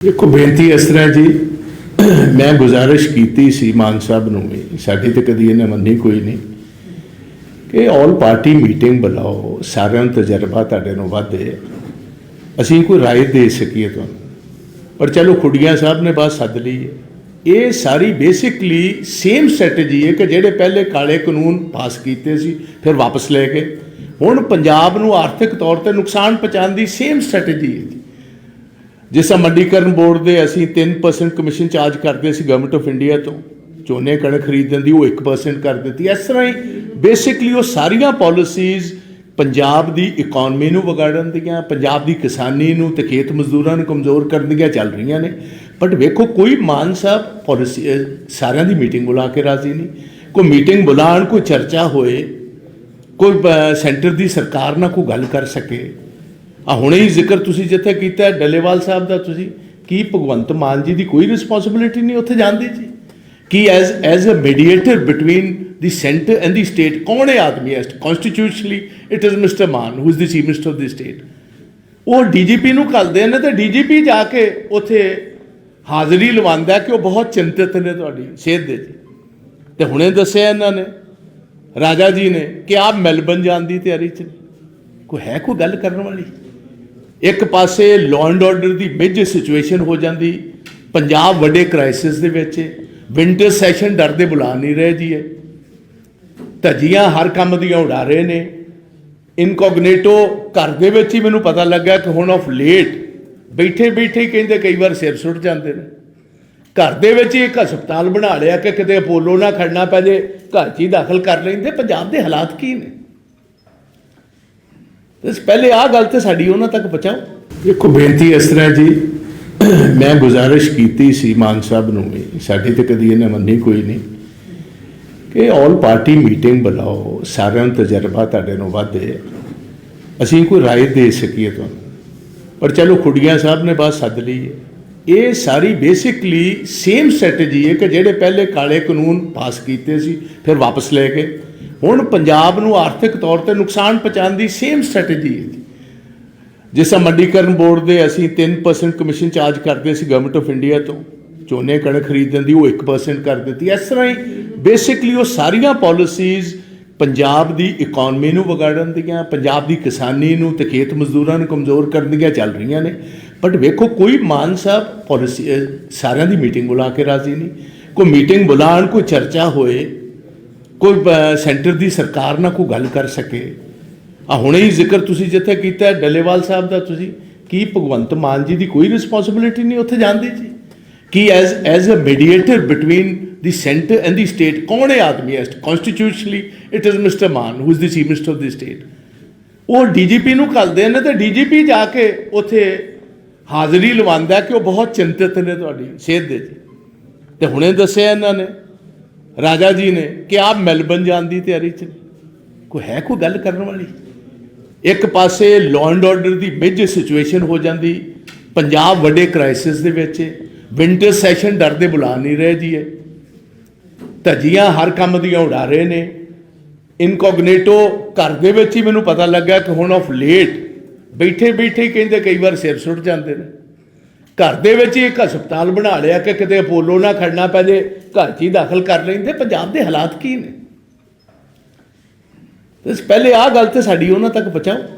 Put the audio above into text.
ਦੇਖੋ, ਬੇਨਤੀ ਇਸ ਤਰ੍ਹਾਂ ਜੀ, ਮੈਂ ਗੁਜ਼ਾਰਿਸ਼ ਕੀਤੀ ਸੀ ਮਾਨ ਸਾਹਿਬ ਨੂੰ ਵੀ, ਸਾਡੀ ਤੇ ਕਦੀ ਇਹਨੇ ਮੰਨੀ ਕੋਈ ਨਹੀਂ, ਕਿ ਆਲ ਪਾਰਟੀ ਮੀਟਿੰਗ ਬੁਲਾਓ, ਸਾਰਿਆਂ ਨੂੰ ਤਜਰਬਾ ਤੁਹਾਡੇ ਨੂੰ ਵਧੇ ਅਸੀਂ ਕੋਈ ਰਾਏ ਦੇ ਸਕੀਏ ਤੁਹਾਨੂੰ, ਪਰ ਚਲੋ ਖੁੱਡੀਆਂ ਸਾਹਿਬ ਨੇ ਬਾਤ ਸੱਦ ਲਈ ਇਹ ਸਾਰੀ ਬੇਸਿਕਲੀ ਸੇਮ ਸਟ੍ਰੈਟਜੀ ਹੈ ਕਿ ਜਿਹੜੇ ਪਹਿਲੇ ਕਾਲੇ ਕਾਨੂੰਨ ਪਾਸ ਕੀਤੇ ਸੀ, ਫਿਰ ਵਾਪਸ ਲੈ ਕੇ ਹੁਣ ਪੰਜਾਬ ਨੂੰ ਆਰਥਿਕ ਤੌਰ ਤੇ ਨੁਕਸਾਨ ਪਹੁੰਚਾਉਣ ਦੀ ਸੇਮ ਸਟ੍ਰੈਟਜੀ ਹੈ ਜਿਸ ਤਰ੍ਹਾਂ ਮੰਡੀਕਰਨ ਬੋਰਡ ਦੇ ਅਸੀਂ 3% ਕਮਿਸ਼ਨ ਚਾਰਜ ਕਰਦੇ ਸੀ ਗਵਰਨਮੈਂਟ ਆਫ ਇੰਡੀਆ ਤੋਂ, ਝੋਨੇ ਕਣਕ ਖਰੀਦਣ ਦੀ, ਉਹ 1% ਕਰ ਦਿੱਤੀ। ਇਸ ਤਰ੍ਹਾਂ ਹੀ ਬੇਸਿਕਲੀ ਉਹ ਸਾਰੀਆਂ ਪਾਲਿਸੀਜ਼ ਪੰਜਾਬ ਦੀ ਇਕਨੋਮੀ ਨੂੰ ਵਿਗਾੜਨ ਦੀਆਂ, ਪੰਜਾਬ ਦੀ ਕਿਸਾਨੀ ਨੂੰ ਤੇ ਖੇਤ ਮਜ਼ਦੂਰਾਂ ਨੂੰ ਕਮਜ਼ੋਰ ਕਰਨ ਦੀਆਂ ਚੱਲ ਰਹੀਆਂ ਨੇ। ਬਟ ਵੇਖੋ, ਕੋਈ ਮਾਨ ਸਾਹਿਬ ਪਾਲਿਸੀ ਸਾਰਿਆਂ ਦੀ ਮੀਟਿੰਗ ਬੁਲਾ ਕੇ ਰਾਜ਼ੀ ਨਹੀਂ। ਕੋਈ ਮੀਟਿੰਗ ਬੁਲਾਉਣ, ਕੋਈ ਚਰਚਾ ਹੋਏ, ਕੋਈ ਸੈਂਟਰ ਦੀ ਸਰਕਾਰ ਨਾਲ ਕੋਈ ਗੱਲ ਕਰ ਸਕੇ ਆ ਹੁਣੇ ਹੀ ਜ਼ਿਕਰ ਤੁਸੀਂ ਜਿੱਥੇ ਕੀਤਾ ਹੈ, ਡੱਲੇਵਾਲ ਸਾਹਿਬ ਦਾ ਤੁਸੀਂ ਕੀ ਭਗਵੰਤ ਮਾਨ ਜੀ ਦੀ ਕੋਈ ਰਿਸਪੌਂਸਿਬਿਲਿਟੀ ਨਹੀਂ ਉੱਥੇ ਜਾਂਦੀ ਜੀ? ਕੀ as as uh mediator between the centre and the state ਕੌਣ ਹੈ ਆਦਮੀ ਹੈ constitutionally it is mister Mann who is the chief minister of the state ਉਹ ਡੀਜੀਪੀ ਨੂੰ ਘੱਲਦੇ ਨੇ ਤੇ ਡੀਜੀਪੀ ਜਾ ਕੇ ਉੱਥੇ ਹਾਜ਼ਰੀ ਲਵਾਉਂਦਾ ਕਿ ਉਹ ਬਹੁਤ ਚਿੰਤਤ ਨੇ ਤੁਹਾਡੀ ਸਿਹਤ ਦੇ ਜੀ। ਤੇ ਹੁਣੇ ਦੱਸਿਆ ਇਹਨਾਂ ਨੇ ਰਾਜਾ ਜੀ ਨੇ ਕਿ ਆਪ ਮੈਲਬਨ ਜਾਣ ਦੀ ਤਿਆਰੀ ਚ ਕੋਈ ਹੈ ਕੋਈ ਗੱਲ ਕਰਨ ਵਾਲੀ? ਇੱਕ ਪਾਸੇ ਲਾਅ ਐਂਡ ਆਰਡਰ ਦੀ ਮੇਜਰ ਸਿਚੁਏਸ਼ਨ ਹੋ ਜਾਂਦੀ, ਪੰਜਾਬ ਵੱਡੇ ਕ੍ਰਾਈਸਿਸ ਦੇ ਵਿੱਚ ਵਿੰਟਰ ਸੈਸ਼ਨ ਡਰਦੇ ਬੁਲਾ ਨਹੀਂ ਰਹੇ ਜੀ ਹੈ ਧੱਜੀਆਂ ਹਰ ਕੰਮ ਦੀਆਂ ਉਡਾ ਰਹੇ ਨੇ। ਇਨਕੋਗਨੇਟੋ ਘਰ ਦੇ ਵਿੱਚ ਹੀ ਮੈਨੂੰ ਪਤਾ ਲੱਗਾ ਕਿ ਹੁਣ ਆਫ ਲੇਟ ਬੈਠੇ ਬੈਠੇ ਹੀ ਕਹਿੰਦੇ ਕਈ ਵਾਰ ਸਿਰ ਸੁੱਟ ਜਾਂਦੇ ਨੇ। ਘਰ ਦੇ ਵਿੱਚ ਹੀ ਇੱਕ ਹਸਪਤਾਲ ਬਣਾ ਲਿਆ ਕਿ ਕਿਤੇ ਅਪੋਲੋ ਨਾ ਖੜਨਾ ਪੈ ਜੇ, ਘਰ 'ਚ ਹੀ ਦਾਖਲ ਕਰ ਲੈਂਦੇ, ਪੰਜਾਬ ਦੇ ਹਾਲਾਤ ਕੀ ਨੇ? ਤੇ ਪਹਿਲੇ ਆਹ ਗੱਲ ਤੇ ਸਾਡੀ ਉਹਨਾਂ ਤੱਕ ਪਹੁੰਚਾਓ ਦੇਖੋ ਬੇਨਤੀ ਇਸ ਤਰ੍ਹਾਂ ਜੀ ਮੈਂ ਗੁਜ਼ਾਰਿਸ਼ ਕੀਤੀ ਸੀ ਮਾਨ ਸਾਹਿਬ ਨੂੰ ਵੀ ਸਾਡੀ ਤੇ ਕਦੀ ਇਹਨੇ ਮੰਨੀ ਕੋਈ ਨਹੀਂ ਕਿ ਆਲ ਪਾਰਟੀ ਮੀਟਿੰਗ ਬੁਲਾਓ ਸਾਰਿਆਂ ਨੂੰ ਤਜਰਬਾ ਤੁਹਾਡੇ ਨੂੰ ਵੱਧ ਹੈ ਅਸੀਂ ਕੋਈ رائے ਦੇ ਸਕੀਏ ਤੁਹਾਨੂੰ ਪਰ ਚਲੋ ਖੁੱਡੀਆਂ ਸਾਹਿਬ ਨੇ ਬਾਤ ਸੱਦ ਲਈ ਹੈ ਇਹ ਸਾਰੀ ਬੇਸਿਕਲੀ ਸੇਮ ਸਟ੍ਰੈਟਜੀ ਹੈ ਕਿ ਜਿਹੜੇ ਪਹਿਲੇ ਕਾਲੇ ਕਾਨੂੰਨ ਪਾਸ ਕੀਤੇ ਸੀ ਫਿਰ ਵਾਪਸ ਲੈ ਗਏ ਹੁਣ ਪੰਜਾਬ ਨੂੰ ਆਰਥਿਕ ਤੌਰ ਤੇ ਨੁਕਸਾਨ ਪਹੁੰਚਾਉਣ ਦੀ ਸੇਮ ਸਟ੍ਰੈਟਜੀ ਹੈ ਜੀ। ਜਿਸ ਤਰ੍ਹਾਂ ਮੰਡੀਕਰਨ ਬੋਰਡ ਦੇ ਅਸੀਂ 3% ਕਮਿਸ਼ਨ ਚਾਰਜ ਕਰਦੇ ਸੀ ਗਵਰਨਮੈਂਟ ਆਫ ਇੰਡੀਆ ਤੋਂ, ਝੋਨੇ ਕਣਕ ਖਰੀਦਣ ਦੀ ਉਹ 1% ਕਰ ਦਿੱਤੀ। ਇਸ ਤਰ੍ਹਾਂ ਹੀ ਬੇਸਿਕਲੀ ਉਹ ਸਾਰੀਆਂ ਪਾਲਿਸੀਜ਼ ਪੰਜਾਬ ਦੀ ਇਕਨੋਮੀ ਨੂੰ ਵਿਗਾੜਨ ਦੀਆਂ, ਪੰਜਾਬ ਦੀ ਕਿਸਾਨੀ ਨੂੰ ਤੇ ਖੇਤ ਮਜ਼ਦੂਰਾਂ ਨੂੰ ਕਮਜ਼ੋਰ ਕਰਨ ਦੀਆਂ ਚੱਲ ਰਹੀਆਂ ਨੇ। ਬਟ ਵੇਖੋ, ਕੋਈ ਮਾਨ ਸਾਹਿਬ ਪਾਲਿਸੀ ਸਾਰਿਆਂ ਦੀ ਮੀਟਿੰਗ ਬੁਲਾ ਕੇ ਰਾਜ਼ੀ ਨਹੀਂ। ਕੋਈ ਮੀਟਿੰਗ ਬੁਲਾਉਣ, ਕੋਈ ਚਰਚਾ ਹੋਏ ਕੋਈ ਸੈਂਟਰ ਦੀ ਸਰਕਾਰ ਨਾਲ ਕੋਈ ਗੱਲ ਕਰ ਸਕੇ। ਆ ਹੁਣੇ ਹੀ ਜ਼ਿਕਰ ਤੁਸੀਂ ਜਿੱਥੇ ਕੀਤਾ, ਡੱਲੇਵਾਲ ਸਾਹਿਬ ਦਾ ਤੁਸੀਂ, ਕੀ ਭਗਵੰਤ ਮਾਨ ਜੀ ਦੀ ਕੋਈ ਰਿਸਪੌਂਸਿਬਿਲਿਟੀ ਨਹੀਂ ਉੱਥੇ ਜਾਂਦੀ ਜੀ? ਕੀ as as uh mediator between the centre and the state ਕੌਣ ਹੈ ਆਦਮੀ ਹੈ constitutionally it is mister Mann who is the chief minister of the state ਉਹ ਡੀਜੀਪੀ ਨੂੰ ਘੱਲਦੇ ਨੇ ਤੇ ਡੀਜੀਪੀ ਜਾ ਕੇ ਉੱਥੇ ਹਾਜ਼ਰੀ ਲਵਾਉਂਦਾ ਕਿ ਉਹ ਬਹੁਤ ਚਿੰਤਤ ਨੇ ਤੁਹਾਡੀ ਸਿਹਤ ਦੇ ਜੀ। ਤੇ ਹੁਣੇ ਦੱਸਿਆ ਇਹਨਾਂ ਨੇ ਰਾਜਾ ਜੀ ਨੇ ਕਿ ਆਪ ਮੈਲਬਨ ਜਾਣ ਦੀ ਤਿਆਰੀ ਚ ਕੋਈ ਹੈ ਕੋਈ ਗੱਲ ਕਰਨ ਵਾਲੀ? ਇੱਕ ਪਾਸੇ ਲਾਅ ਐਂਡ ਆਰਡਰ ਦੀ ਮੇਜਰ ਸਿਚੁਏਸ਼ਨ ਹੋ ਜਾਂਦੀ, ਪੰਜਾਬ ਵੱਡੇ ਕ੍ਰਾਈਸਿਸ ਦੇ ਵਿੱਚ ਵਿੰਟਰ ਸੈਸ਼ਨ ਡਰਦੇ ਬੁਲਾ ਨਹੀਂ ਰਹੇ ਜੀ ਹੈ ਧੱਜੀਆਂ ਹਰ ਕੰਮ ਦੀਆਂ ਉਡਾ ਰਹੇ ਨੇ। ਇਨਕੋਗਨੇਟੋ ਘਰ ਦੇ ਵਿੱਚ ਹੀ ਮੈਨੂੰ ਪਤਾ ਲੱਗਾ ਕਿ ਹੁਣ ਆਫ ਲੇਟ ਬੈਠੇ ਬੈਠੇ ਹੀ ਕਹਿੰਦੇ ਕਈ ਵਾਰ ਸਿਰ ਸੁੱਟ ਜਾਂਦੇ ਨੇ। ਘਰ ਦੇ ਵਿੱਚ ਹੀ ਇੱਕ ਹਸਪਤਾਲ ਬਣਾ ਲਿਆ ਕਿ ਕਿਤੇ ਅਪੋਲੋ ਨਾ ਖੜਨਾ ਪੈ ਜੇ, ਘਰ 'ਚ ਹੀ ਦਾਖਲ ਕਰ ਲੈਂਦੇ, ਪੰਜਾਬ ਦੇ ਹਾਲਾਤ ਕੀ ਨੇ? ਤੇ ਪਹਿਲੇ ਆਹ ਗੱਲ ਤੇ ਸਾਡੀ ਉਹਨਾਂ ਤੱਕ ਪਹੁੰਚਾਓ।